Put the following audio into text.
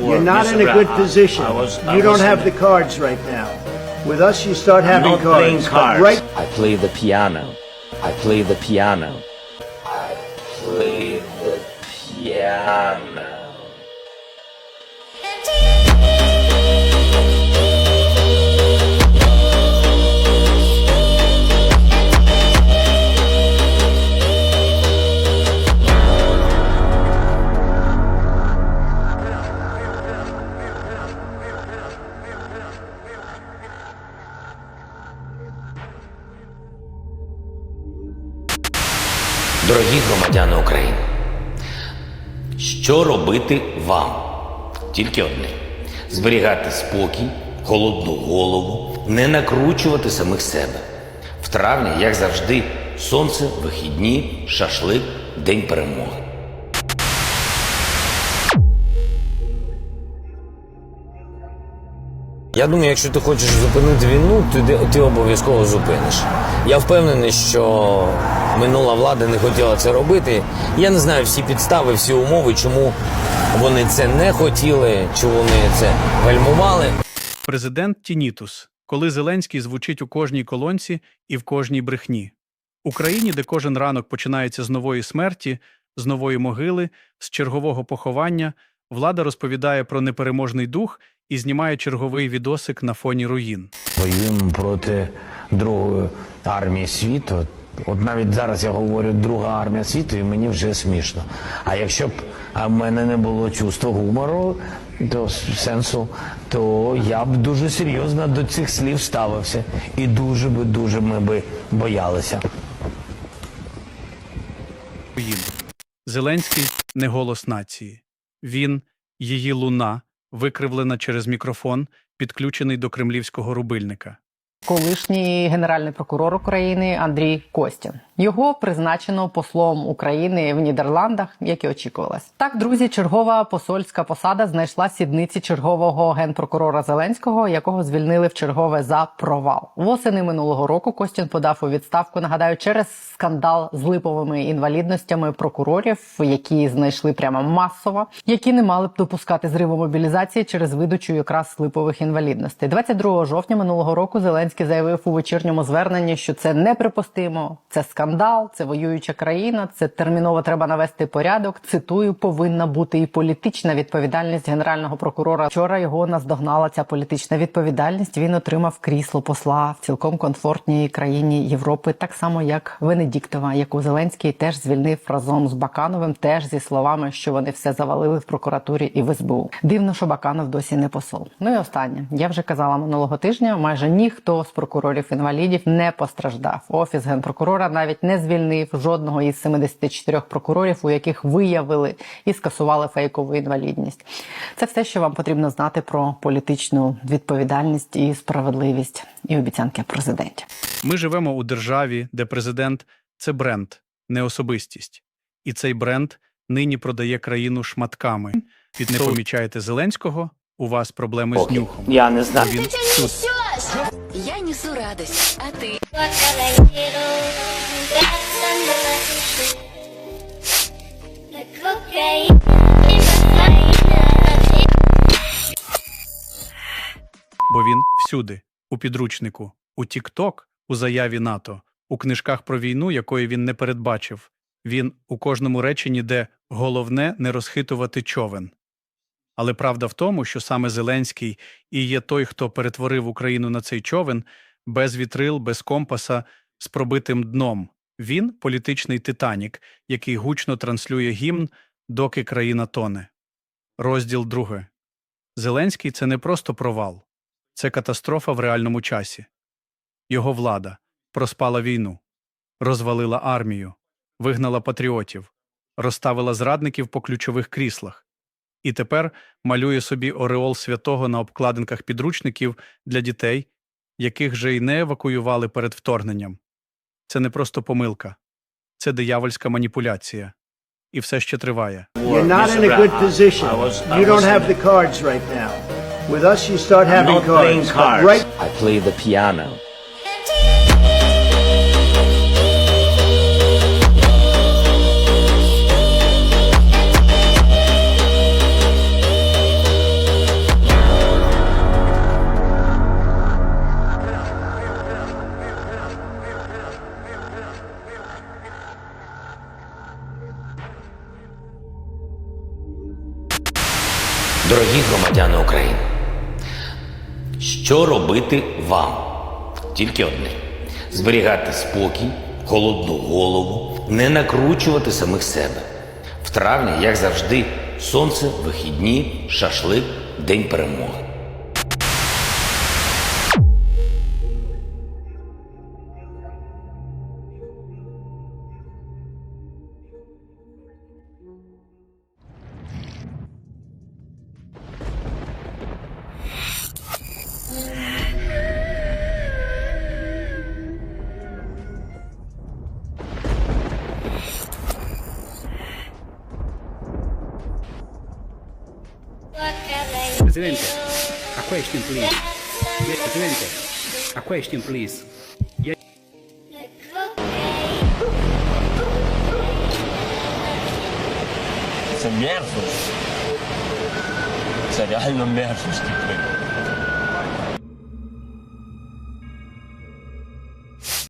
war. You're not Mr. in a good Brown. position. I was- I You don't was have in- the cards right now. With us, you start having not cards. But cards. Right I play the piano. I play the piano. I play the piano. Дорогі громадяни України, що робити вам? Тільки одне: зберігати спокій, холодну голову, не накручувати самих себе. В травні, як завжди, сонце, вихідні, шашлик, день перемоги. Я думаю, якщо ти хочеш зупинити війну, ти, ти обов'язково зупиниш. Я впевнений, що минула влада не хотіла це робити. Я не знаю всі підстави, всі умови, чому вони це не хотіли, чи вони це гальмували. Президент Тінітус, коли Зеленський звучить у кожній колонці і в кожній брехні. Україні, де кожен ранок починається з нової смерті, з нової могили, з чергового поховання, влада розповідає про непереможний дух і знімає черговий відосик на фоні руїн. Воюємо проти другої армії світу. От навіть зараз я говорю друга армія світу, і мені вже смішно. А якщо б а, в мене не було чувства гумору, то сенсу, то я б дуже серйозно до цих слів ставився. І дуже би дуже ми би боялися. Зеленський не голос нації. Він її луна, викривлена через мікрофон, підключений до кремлівського рубильника. Колишній генеральний прокурор України Андрій Костін. Його призначено послом України в Нідерландах, як і очікувалось. Так, друзі, чергова посольська посада знайшла сідниці чергового генпрокурора Зеленського, якого звільнили в чергове за провал. Восени минулого року Костін подав у відставку. Нагадаю, через скандал з липовими інвалідностями прокурорів, які знайшли прямо масово, які не мали б допускати зриву мобілізації через видачу якраз липових інвалідностей. 22 жовтня минулого року Зеленський заявив у вечірньому зверненні, що це неприпустимо, це скандал, це воююча країна, це терміново треба навести порядок. Цитую, повинна бути і політична відповідальність генерального прокурора. Вчора його наздогнала ця політична відповідальність. Він отримав крісло посла в цілком комфортній країні Європи, так само як Венедіктова, яку Зеленський теж звільнив разом з Бакановим, теж зі словами, що вони все завалили в прокуратурі і в СБУ. Дивно, що Баканов досі не посол. Ну і останнє. Я вже казала минулого тижня. Майже ніхто з прокурорів інвалідів не постраждав. Офіс генпрокурора навіть не звільнив жодного із 74 прокурорів, у яких виявили і скасували фейкову інвалідність. Це все, що вам потрібно знати про політичну відповідальність і справедливість і обіцянки президентів. Ми живемо у державі, де президент це бренд, не особистість. І цей бренд нині продає країну шматками. Від не помічаєте Зеленського, у вас проблеми з нюхом. Я не знаю. Він. Я несу радость, а ты? бо він всюди, у підручнику, у Тік-Ток, у заяві НАТО, у книжках про війну, якої він не передбачив. Він у кожному реченні, де головне не розхитувати човен. Але правда в тому, що саме Зеленський і є той, хто перетворив Україну на цей човен без вітрил, без компаса, з пробитим дном. Він політичний титанік, який гучно транслює гімн, доки країна тоне. Розділ друге. Зеленський це не просто провал. Це катастрофа в реальному часі. Його влада проспала війну, розвалила армію, вигнала патріотів, розставила зрадників по ключових кріслах і тепер малює собі ореол святого на обкладинках підручників для дітей, яких же й не евакуювали перед вторгненням. Це не просто помилка, це диявольська маніпуляція. І все ще триває. You're not in a good position. You don't have the cards right now. With us, you start having cards. Cards. Right I play the piano. Дорогі громадяни України, що робити вам? Тільки одне: зберігати спокій, холодну голову, не накручувати самих себе. В травні, як завжди, сонце, вихідні, шашлик, день перемоги. Presidente, a question please. Presidente, a question please. Yeah. Some nervous. Serial no nervous, tipo.